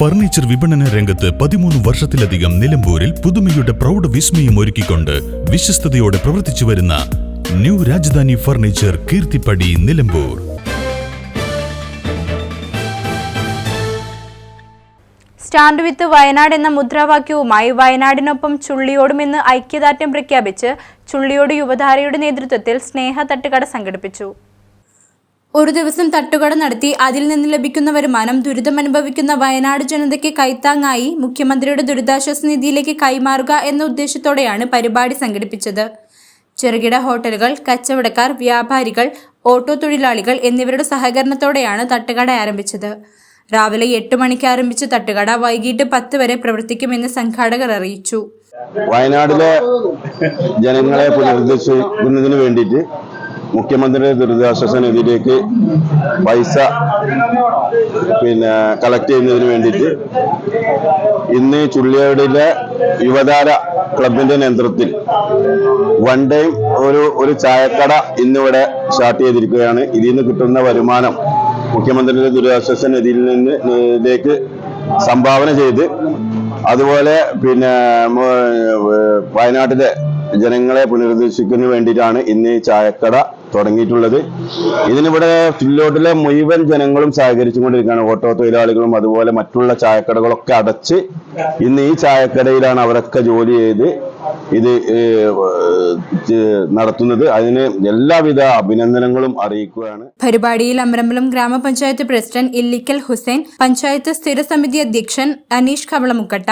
Furniture വിപണന രംഗത്ത് പതിമൂന്ന് വർഷത്തിലധികം നിലമ്പൂരിൽ പുതുമയുടെ പ്രൗഢ വിസ്മയം ഒരുക്കിക്കൊണ്ട് വിശ്വസ്തയോടെ പ്രവർത്തിച്ചു വരുന്ന new Rajadhani furniture Keerthippadi Nilambur. Stand with Wayanad എന്ന മുദ്രാവാക്യവുമായി വയനാടിനൊപ്പം ചുള്ളിയോടുമെന്ന് ഐക്യദാർഢ്യം പ്രഖ്യാപിച്ച് ചുള്ളിയോട് യുവധാരയുടെ നേതൃത്വത്തിൽ സ്നേഹ തട്ടുകട സംഘടിപ്പിച്ചു. ഒരു ദിവസം തട്ടുകട നടത്തി അതിൽ നിന്ന് ലഭിക്കുന്ന വരുമാനം ദുരിതമനുഭവിക്കുന്ന വയനാട് ജനതയ്ക്ക് കൈത്താങ്ങായി മുഖ്യമന്ത്രിയുടെ ദുരിതാശ്വാസ നിധിയിലേക്ക് കൈമാറുക എന്ന ഉദ്ദേശത്തോടെയാണ് പരിപാടി സംഘടിപ്പിച്ചത്. ചെറുകിട ഹോട്ടലുകൾ കച്ചവടക്കാർ വ്യാപാരികൾ ഓട്ടോ തൊഴിലാളികൾ എന്നിവരുടെ സഹകരണത്തോടെയാണ് തട്ടുകട ആരംഭിച്ചത്. രാവിലെ എട്ട് മണിക്ക് ആരംഭിച്ച തട്ടുകട വൈകിട്ട് പത്ത് വരെ പ്രവർത്തിക്കുമെന്ന് സംഘാടകർ അറിയിച്ചു. വയനാടിലെ ജനങ്ങളെ പുനരുദ്ധരിക്കുന്നതിന് വേണ്ടിയിട്ട് മുഖ്യമന്ത്രിയുടെ ദുരിതാശ്വാസ നിധിയിലേക്ക് പൈസ പിന്നെ കളക്ട് ചെയ്യുന്നതിന് വേണ്ടിയിട്ട് ഇന്ന് ചുള്ളിയോടിലെ യുവതാര ക്ലബിന്റെ നേതൃത്വത്തിൽ വൺ ടൈം ഒരു ഒരു ചായക്കട ഇന്നിവിടെ സ്റ്റാർട്ട് ചെയ്തിരിക്കുകയാണ്. ഇതിൽ നിന്ന് കിട്ടുന്ന വരുമാനം മുഖ്യമന്ത്രിയുടെ ദുരിതാശ്വാസ നിധിയിൽ നിന്ന് ഇതിലേക്ക് സംഭാവന ചെയ്ത് അതുപോലെ പിന്നെ വയനാട്ടിലെ ജനങ്ങളെ പുനരുദ്ദേശിക്കുന്നതിന് വേണ്ടിയിട്ടാണ് ഇന്ന് ചായക്കട തുടങ്ങിയിട്ടുള്ളത്. ഇതിനിവിടെ ഫില്ലോട്ടിലെ മുഴുവൻ ജനങ്ങളും സഹകരിച്ചുകൊണ്ടിരിക്കുകയാണ്. ഓട്ടോ തൊഴിലാളികളും അതുപോലെ മറ്റുള്ള ചായക്കടകളൊക്കെ അടച്ച് ഇന്ന് ഈ ചായക്കടയിലാണ് അവരൊക്കെ ജോലി ചെയ്ത് ഇത് നടത്തുന്നത്. അതിന് എല്ലാവിധ അഭിനന്ദനങ്ങളും അറിയിക്കുകയാണ്. പരിപാടിയിൽ അമരമ്പലം ഗ്രാമപഞ്ചായത്ത് പ്രസിഡന്റ് ഇല്ലിക്കൽ ഹുസൈൻ പഞ്ചായത്ത് സ്ഥിരസമിതി അധ്യക്ഷൻ Aneesh Kavalamukkatta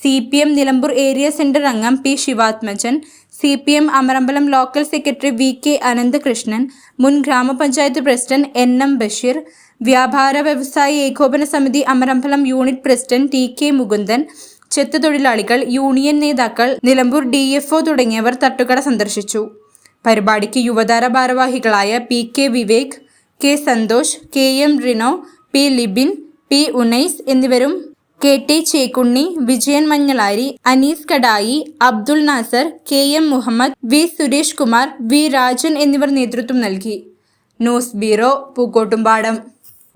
C P M Nilambur area centre അംഗം P Sivathmajan C P M Amarambalam local secretary V K Ananthakrishnan മുൻ ഗ്രാമപഞ്ചായത്ത് പ്രസിഡന്റ് എൻ എം ബഷീർ വ്യാപാര വ്യവസായ ഏകോപന സമിതി Amarambalam unit president T K Mukundan ചെത്ത് തൊഴിലാളികൾ യൂണിയൻ നേതാക്കൾ നിലമ്പൂർ ഡി എഫ് തുടങ്ങിയവർ തട്ടുകട സന്ദർശിച്ചു. പരിപാടിക്ക് യുവതാര ഭാരവാഹികളായ P K Vivek K Santhosh K M Rino P Libin P Unais എന്നിവരും K T Chekkunni Vijayan Manjalari Anees Kadayi Abdul Nasar K M Muhammad V Suresh Kumar V Rajan എന്നിവർ നേതൃത്വം നൽകി. News bureau Pookkottumpadam.